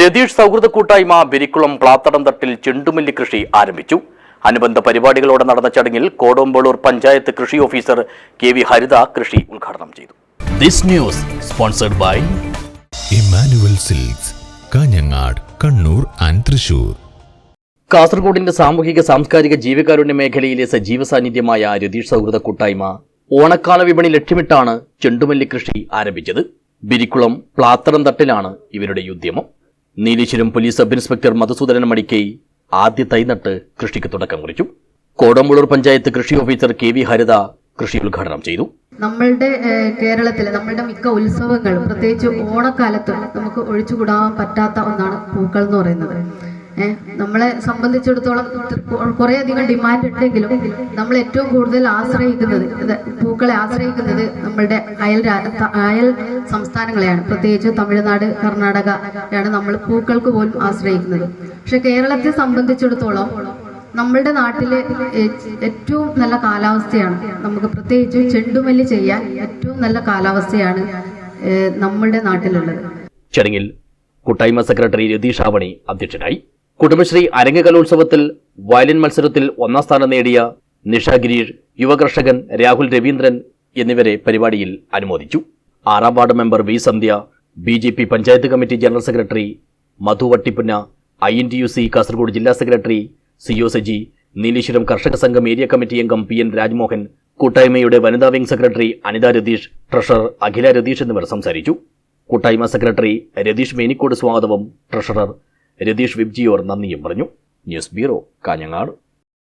രതീഷ് സൗഹൃദ കൂട്ടായ്മ ബിരിക്കുളം പ്ലാത്തടം തട്ടിൽ ചെണ്ടുമല്ലി കൃഷി ആരംഭിച്ചു. അനുബന്ധ പരിപാടികളോടെ നടന്ന ചടങ്ങിൽ കോടോമ്പളൂർ പഞ്ചായത്ത് കൃഷി ഓഫീസർ കെ വി ഹരിത കൃഷി ഉദ്ഘാടനം ചെയ്തു. This news sponsored by Emmanuel silks Kanhangad Kannur and Thrissur. കാസർഗോഡിന്റെ സാമൂഹിക സാംസ്കാരിക ജീവകാരുണ്യ മേഖലയിലെ സജീവ സാന്നിധ്യമായ രതീഷ് സൗഹൃദ കൂട്ടായ്മ ഓണക്കാല വിപണി ലക്ഷ്യമിട്ടാണ് ചെണ്ടുമല്ലി കൃഷി ആരംഭിച്ചത്. ബിരിക്കുളം പ്ലാത്തടം തട്ടിലാണ് ഇവരുടെ ഉദ്യമം. Nileshwaram police sub inspector Madhusoodanan Madikai ആദ്യ തൈനട്ട് കൃഷിക്ക് തുടക്കം കുറിച്ചു. കോടമ്പുളൂർ പഞ്ചായത്ത് കൃഷി ഓഫീസർ കെ വി ഹരിത കൃഷി ഉദ്ഘാടനം ചെയ്തു. നമ്മളുടെ കേരളത്തിലെ നമ്മളുടെ മിക്ക ഉത്സവങ്ങളും പ്രത്യേകിച്ച് ഓണക്കാലത്ത് നമുക്ക് ഒഴിച്ചുകൂടാൻ പറ്റാത്ത ഒന്നാണ് പൂക്കൾ എന്ന് പറയുന്നത്. നമ്മളെ സംബന്ധിച്ചിടത്തോളം കുറേ അധികം ഡിമാൻഡ് ഉണ്ടെങ്കിലും നമ്മൾ ഏറ്റവും കൂടുതൽ ആശ്രയിക്കുന്നത് പൂക്കളെ ആശ്രയിക്കുന്നത് നമ്മളുടെ അയൽ അയൽ സംസ്ഥാനങ്ങളെയാണ്. പ്രത്യേകിച്ച് തമിഴ്നാട് കർണാടക ആണ് നമ്മൾ പൂക്കൾക്ക് പോലും ആശ്രയിക്കുന്നത്. പക്ഷെ കേരളത്തെ സംബന്ധിച്ചിടത്തോളം നമ്മളുടെ നാട്ടിലെ ഏറ്റവും നല്ല കാലാവസ്ഥയാണ്. നമുക്ക് പ്രത്യേകിച്ച് ചെണ്ടുമല്ലി ചെയ്യാൻ ഏറ്റവും നല്ല കാലാവസ്ഥയാണ് നമ്മുടെ നാട്ടിലുള്ളത്. ചടങ്ങിൽ കൂട്ടായ്മ സെക്രട്ടറി രതീഷ് ആവണി അധ്യക്ഷനായി. കുടുംബശ്രീ അരങ്ങ് കലോത്സവത്തിൽ വയലിൻ മത്സരത്തിൽ ഒന്നാം സ്ഥാനം നേടിയ നിഷ ഗിരീഷ് യുവകർഷകൻ രാഹുൽ രവീന്ദ്രൻ എന്നിവരെ പരിപാടിയിൽ അനുമോദിച്ചു. ആറാം ward member V Sandhya B J P panchayat committee general secretary Madhu Vattippunna I N T U C Kasaragod ജില്ലാ secretary C O Saji Nileshwaram കർഷക സംഘം ഏരിയ കമ്മിറ്റി അംഗം പി എൻ രാജ്മോഹൻ കൂട്ടായ്മയുടെ വനിതാ wing secretary Anitha Ratheesh treasurer Akhila Ratheesh എന്നിവർ സംസാരിച്ചു. കൂട്ടായ്മ secretary Ratheesh മേനിക്കോട് സ്വാഗതവും ട്രഷറർ രതീഷ് വിബ്ജിയോർ നന്ദിയും പറഞ്ഞു. News bureau Kanhangad.